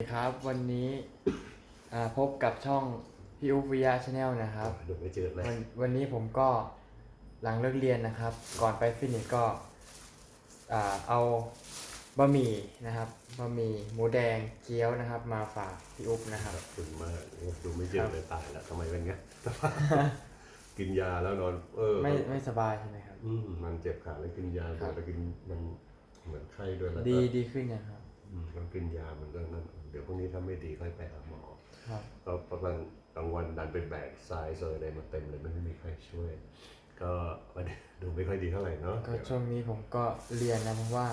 สวัสดีครับวันนี้อ่าพบกับช่องพี่อุ๊บวิยาชาแนลนะครับดูไม่เจอเลยวันวันนี้ผมก็หลังเลิกเรียนนะครับ ก่อนไปฟิตเนสก็อ่าเอาบะหมี่นะครับบะหมี่หมูแดงเกี๊ยวนะครับ มาฝากพี่อุ๊บนะครับ ขอบคุณมากโอ้ดูไม่เจอเลยตายแล้วทำไมเป็นไงกินยาแล้วนอน เออไม่ไม่สบายใช่ไหมครับ อืมมันเจ็บขาแล้วกินยาครับ แล้วกินมันเหมือนไข้ด้วยแล้วก็ดีดีขึ้นยังครับ อืมมันกินยามันก็นั่นเดี๋ยวพรุ่งนี้ถ้าไม่ดีค่อยไปหาหมอครับก็ประมาณกลางวันดันเป็นแบกทรายเซอร์อะไรมาเต็มเลยไม่มีใครช่วย ก็วันนี้ดูไม่ค่อยดีเท่าไหร่เนาะก็ช่วงนี้ผมก็เรียนนะเพราะว่า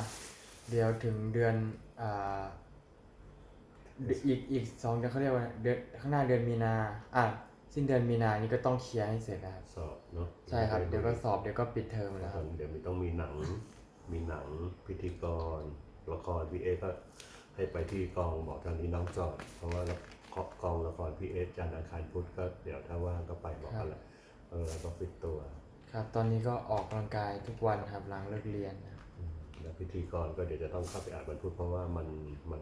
เดี๋ยวถึงเดือนอ่าเดือนอีกอีกสองเดือนเขาเรียกว่าเดือนข้างหน้าเดือนมีนาอะสิ้นเดือนมีนานี้ก็ต้องเคลียร์ให้เสร็จนะครับสอบเนาะใช่ครับเดี๋ยวก็สอบเดี๋ยวก็ปิดเทอมแล้วครับเดี๋ยวมีต้องมีหนัง มีหนังพิธีกร ละครพี่เอก็ให้ไปที่กองบอกทางนี้น้องจอดเพราะว่าละกองละครพี่เอจันทร์อังคารพุธก็เดี๋ยวถ้าว่างก็ไปบอกกันแหละเออแล้วก็ปิดตัว ครับ ตอนนี้ก็ออกกำลังกายทุกวันครับหลังเลิกเรียนนะครับอืมแล้วพิธีกรก็เดี๋ยวจะต้องเข้าไปอ่านวันพุธเพราะว่ามันมัน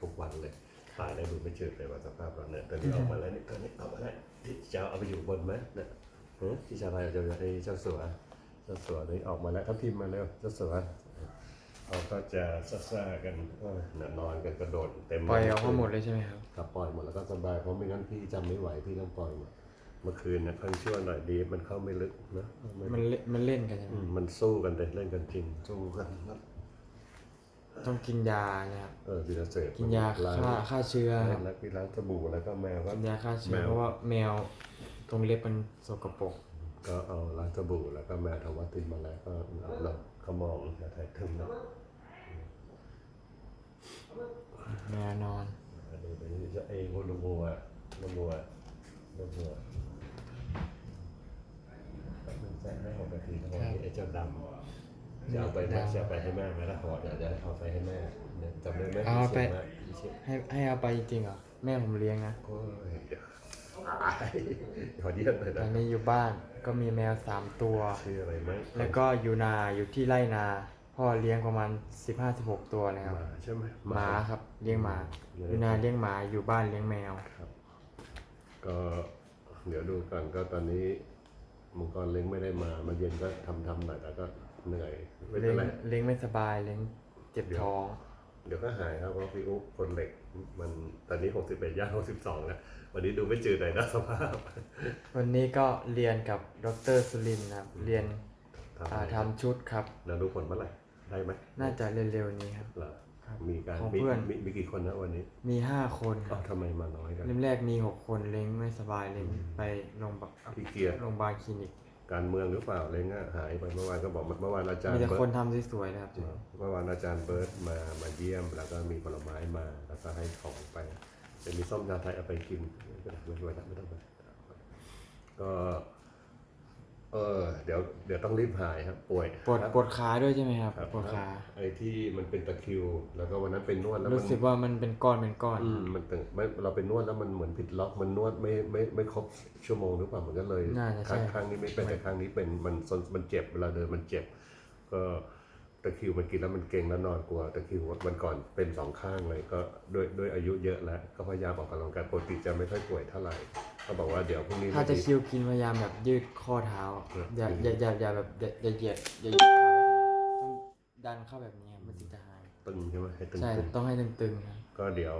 ทุกวันเลยตายได้ดูไม่จืดเลยว่าสภาพเราเนี่ยตอนนี้ออกมาแล้วนี่ตอนนี้ออกมาแล้วที่จะเอาไปอยู่บนไหมเนี่ยเฮ้ยที่ชาวไทยจะไอ้เจ้าสัวเจ้าสัวนี่ออกมาแล้วทัพทิมมาแล้วเจ้าสัว เขาก็จะซ่าๆกันเออเนี่ยนอนกันกระโดดเต็มปล่อยออกมาหมดเลยใช่ไหมครับครับปล่อยหมดแล้วก็สบายเพราะไม่งั้นพี่จำไม่ไหวพี่ต้องปล่อยหมดเมื่อคืนเนี่ยเพิ่งชั่วหน่อยดีมันเข้าไม่ลึกนะไม่มันเล่นมันเล่นกันใช่ไหมอืมมันสู้กันเลยเล่นกันจริงสู้กันนะต้องกินยานะครับเออวีรเสพกินยาล้งฆ่าฆ่าเชื้อครับแล้วพี่ล้างสบู่แล้วก็แมวก็ กินยาฆ่าเชื้อแมว เพราะว่าแมวตรงเล็บมันสกปรก ก็เอาล้างสบู่แล้วก็แมวทำวัตตินมาแล้วก็เอาเราเขามองจะถ่ายถึงนะแมวนอนอันนี้เป็นจะไอ้งูลูงัวลูงัวลูงัวมันใส่ให้หกนาทีแล้วก็ไอ้เจ้าดำจะเอาไปแม่จะเอาไปให้แม่ไหมล่ะบอกเดี๋ยวจะเอาไปให้แม่เนี่ยจำได้ไหมเอาไปที่เชียงใหม่ที่เชียงให้ให้เอาไปจริงๆเหรอแม่ผมเลี้ยงนะ โอ้ยเดี๋ยวอายขอเยี่ยมเลยตอนะนนี้อยู่บ้านก็มีแมวสามตัว ชื่ออะไรไหมแล้วก็อยู่นาอยู่ที่ไร่นา พ่อเลี้ยงประมาณ15-16ตัวนะครับหมาใช่ไหม หมาครับเลี้ยงหมาอยู่นาเลี้ยงหมาอยู่บ้านเลี้ยงแมว ครับ ก็เดี๋ยวดูก่อนก็ตอนนี้มังกรเล้งไม่ได้มามาเย็นก็ทำทำหน่อยแต่ก็เหนื่อยไม่เป็เลี้ยนงไร เลี้ยงไม่สบายเลี้ยงเจ็บท้อง เดี๋ยวก็หายครับเพราะพี่อุ๊บคนเหล็กมันตอนนี้หกสิบเอ็ดย่างหกสิบสองแล้ววันนี้ดูไม่จืดเลยนะสภาพ วันนี้ก็เรียนกับดรสุรินทร์นะครับ เรียนทำอ่าทำชุดครับ แล้วรู้ผลเมื่อไหร่ได้ไหมน่าจะเร็วๆนี้ครับ เหรอครับมีการของมีเพื่อน มีมีกี่คนนะวันนี้มีห้าคนคอ้ารัวบทำไมมาน้อยกัน เล่มแรกมีหกคนเล้งไม่สบายเล้งไปโรงพยาบาลพี่เกียร์โรงพยาบาลคลินิก การเมืองหรือเปล่าเล้งอะหายไปเมื่อวานก็บอกเมื่อวานอาจารมีย์แต่เบิคร์นตทำสวยๆนะครับเมื่อวานอาจารย์เบิร์ตมามาเยี่ยม แล้วก็มีผลไม้มาแล้วก็ให้ของไปจะมีส้มชาไทยเอาไปกินไม่เป็นไรไม่เป็นไรไม่ต้องไปก็ เออเดี๋ยวเดี๋ยวต้องรีบหายครับป่วยปวดครับ ปวดขาด้วยใช่ไหมครับครับ ปวดขาไอ้ที่มันเป็นตะคริว แล้วก็วันนั้นเป็นนวดแล้วรู้มันสึกว่ามันเป็นก้อนเป็นก้อนอืมมันตึงไม่เราเป็นนวดแล้วมันเหมือนผิดล็อกมันนวดไม่ไม่ไม่ครบชั่วโมงหรือเปล่ามันก็เลยน่าจะใช่ข้างข้างนี้ไม่เป็นแต่ข้างนี้เป็นมันมันมันเจ็บเวลาเดินมันเจ็บ ก็ตะคริวมันกินแล้วมันเก่งแล้วนอนกลัวตะคริววันก่อนเป็นสองข้างเลยก็ด้วยด้วยอายุเยอะแล้วก็พยายามออกกำลังกายปกติจะไม่ค่อยป่วยเท่าไหร่ ก็บอกว่าเดี๋ยวพรุ่งนี้ ถ้าจะไม่ดีคิวกินพยายามแบบยืดข้อเท้าเอออย่ายือย่าดอย่าอย่าแบบอย่าอย่าเหยียดอย่าเหยียดเท้าแบบนี้ต้องดันเข้าแบบนี้ครับมันถึงจะหาย ตึงใช่ไหมให้ตึงใช่ตึงต้องให้ตึงๆครับ ก็เดี๋ยว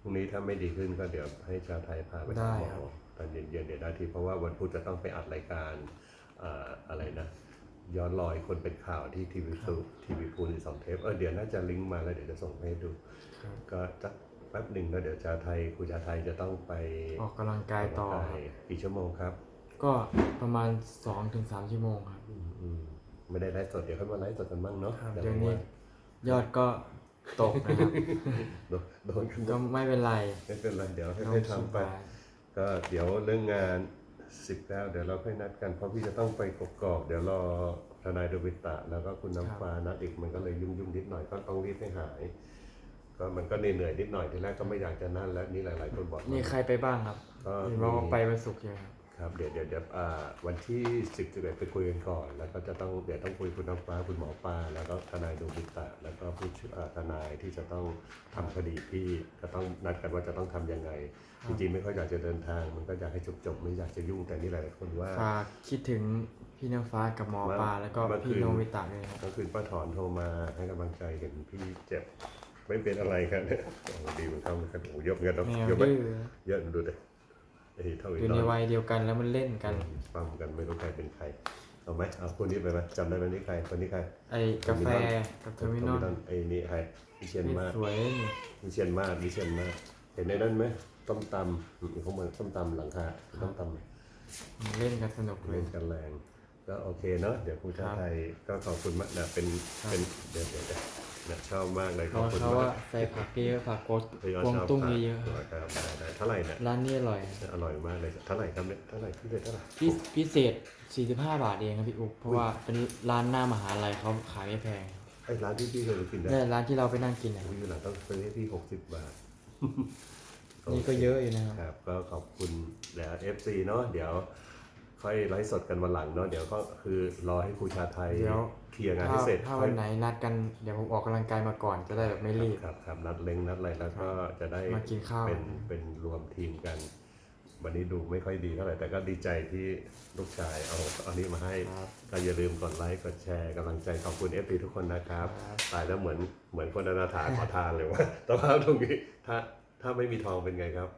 พรุ่งนี้ถ้าไม่ดีขึ้นก็เดี๋ยวให้ชาวไทยพาไปได้หาหมครัอบตอนเย็นๆเดี๋ยวได้ทีเพราะว่าวันพุธจะต้องไปอัดรายการอ่าอะไรนะ ย้อนรอยคนเป็นข่าวที่ทีวีซูทีวีพูนสองเทปเออเดี๋ยวน่าจะลิงก์มาแล้วเดี๋ยวจะส่งให้ดู ครับ ก็สัก แป๊บหนึ่งแล้วเดี๋ยวชาวไทยครูชาวไทยจะต้องไปออกกำลังกายต่อออกคกำลัรับงกายกี่ชั่วโมงครับ ก็ประมาณ2-3ชั่วโมงครับอืมอืมไม่ได้ไลฟ์สดเดี๋ยวค่อยมาไลฟ์สดกันบ้างเนาะครับดี๋เดี๋ยวว่านี้ยอดก็ตกนะครับโดนโดนกันก็ไม่เป็นไรไม่เป็นไรเดี๋ยวน้อให้งๆสทำไปบายก็เดี๋ยวเรื่องงานสิบแล้วเดี๋ยวเราค่อยนัดกันเพราะพี่จะต้องไปกกอกเดี๋ยวรอทนายเดวิตะแล้วก็คุณน้ำฟ้านัดอีกมันก็เลยยุ่งยุ่งๆนิดหน่อยก็ต้องรีบให้หาย ก็มันก็เหนื่อยๆนิดหน่อยทีแรกก็ไม่อยากจะนั่นแล้วนี่หลายๆคนบอกมีใครไปบ้างครับก็เห็นว่าไปวันศุกร์ใช่ไหมครับคครับเดี๋ยวเดี๋ยวเดี๋ยวอ่าวันที่สิบสิบเอ็ดไปคุยกันก่อน แล้วก็จะต้องเดี๋ยวต้องคุยคุณน้ำฟ้าคุณหมอปลาแล้วก็ทนายดวงบิตะแล้วก็ผู้ช่วยอ่าทนายที่จะต้องทำคดีที่จะต้องนัดกันว่าจะต้องทำยังไง จริงๆไม่ค่อยอยากจะเดินทาง มันก็อยากให้จบๆไม่อยากจะยุ่งแต่นี่หลายคนว่า ฝากคิดถึงพี่น้ำฟ้ากับหมอปลาแล้วก็เมื่อคืนพี่โนวิตะด้วยครับ ก็คือป้าถอนโทรมาให้กำลังใจเห็นพี่เจ็บ ไม่เป็นอะไรครับเนี่ยโอ้ดีเหมือนเขาเหมือนกันโอ้โหเยอะเหมือนกันเนาะแมวเยอะไหมดื้อเยอะดูดิไอ้เท่าออียู่น้ในอยวัยเดียวกันแล้วมันเล่นกัน ปั้มกันไม่รู้ใครเป็นใครเอาไหมเอาคนนี้ไปไหมจำได้ไหมนี่ใครคนนี้ใครไอ้กาแฟกับเทอร์มินอลไอ้นี่ใครวิเชียนนี่มากสวยนี่วิเชียนมากวิเชียนมากเห็นในนั้นไหมต้มตำอืมเขาเหมือนต้มตำหลังคาต้มตำมันเล่นกันสนุกเลเล่ย นกันแรงก็โอเคเนาะเดี๋ยวครูชาครับไทยก็ขอบคุณมากนะเป็นครับเป็นเดี๋ยวเดี๋ยวเดี๋ยว นะชอบมากเลยขเพอบราะคุณเขามาว่ากใส่ผักเยอะผักกดพี่กวางชอบตุ้งทานเยอะๆครับได้ได้เท่าไหร่เนี่ยร้านนี้อร่อยอร่อยมากเลยเท่าไหร่ครับเนี่ยเท่าไหร่พิเศษเท่าไหร่พิพิเศษ 45 บาทเองครับพี่อุ๊บเพราะว่าเป็นร้านหน้ามหาลัยเขาขายไม่แพงไอ้ร้านที่พี่เคยไปกินได้เนี่ยร้านที่เราไปนั่งกินนะอุ้ยอยู่หลังต้องซื้อให้พี่หกสิบบาทนี่ก็เยอะอยู่นะครับ ครับก็ขอบคุณแล้ว FC เนาะเดี๋ยว ค่อยไลฟ์สดกันวันหลังเนาะเดี๋ยวก็คือรอให้ครูชาไทยเดี๋ยว เคลียร์งานถ้าให้เสร็จถ้าค่วัอยนไหนนัดกันเดี๋ยวผมออกกำลังกายมาก่อนจะได้แบบไม่รีบ ครับครับนัดเล้งนัดอะไรแล้วก็จะได้มากินข้าว เป็นเป็นรวมทีมกัน วันนี้ดูไม่ค่อยดีเท่าไหร่แต่ก็ดีใจที่ลูกชายเอาเอานี้มาให้ครับก็อย่าลืมกดไลค์กดแชร์กำลังใจขอบคุณเอฟทุกคนนะครับครับ ตายแล้วเหมือนเหมือนคนอนาถาขอทานเลยว่าแต่ว่าตรงนี้ถ้าถ้าไม่มีทองเป็นไงครับ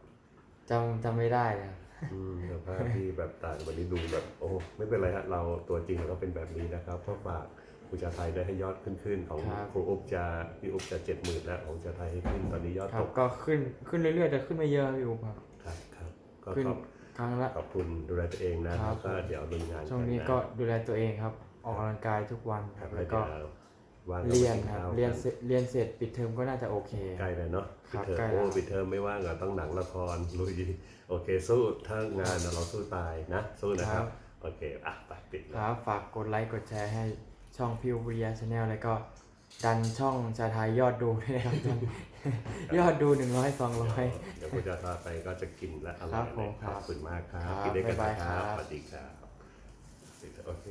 จำจำไม่ได้เลยครับ อืมสภาพที่แบบตายวันนี้ดูแบบโอ้ไม่เป็นไรฮะเราตัวจริงเราก็เป็นแบบนี้นะครับเพราะฝากคุณชาไทยได้ให้ยอดขึ้นขึ้นของครับ ครูอุ๊บจะพี่อุ๊บจะเจ็ดหมื่นแล้วของชาไทยให้ขึ้นตอนนี้ยอดครัตบกก็ขึ้นขึ้นเรื่อยๆแต่ขึ้นไม่เยอะพี่อุ๊บครับ ครับครับก็ขึ้นขอบครั้งละ ขอบคุณดูแลตัวเองนะครัแล้บวก็เดี๋ยวลุยงานช่วงนี้ะก็ดูแลตัวเองครับ ออกกำลังกายทุกวันคครัรับบแล้แล้ววก็ก็ว่างเรียนก็ครับไปกิข้าวเรียนกัเสร็จเรียนเสร็จปิดเทอมก็น่าจะโอเค ใกล้เลยเนาะคปิดรับเทอมใกล้โอ้แล้วปิดเทอมไม่ว่างอะต้องหนังละครลุยโอเคสู้ถ้างานน่ะเราสู้ตายนะ สู้นะครับ โอเคอะไปปิดคแล้วรับ ฝากกดไลค์กดแชร์ให้ช่องพิววิริยะชาแนลแล้วก็ดันช่องชาไทยยอดดูด้วยนะครับยอดดูหนึ่งร้อยสองร้อยเดี๋ยวคุณจะพาไปก็จะกินและอร่อยครับผเลยมขอบคุณมากครับครับกินด้วยกันบ๊ายนะบายครับครับสวัสดีครับโอเค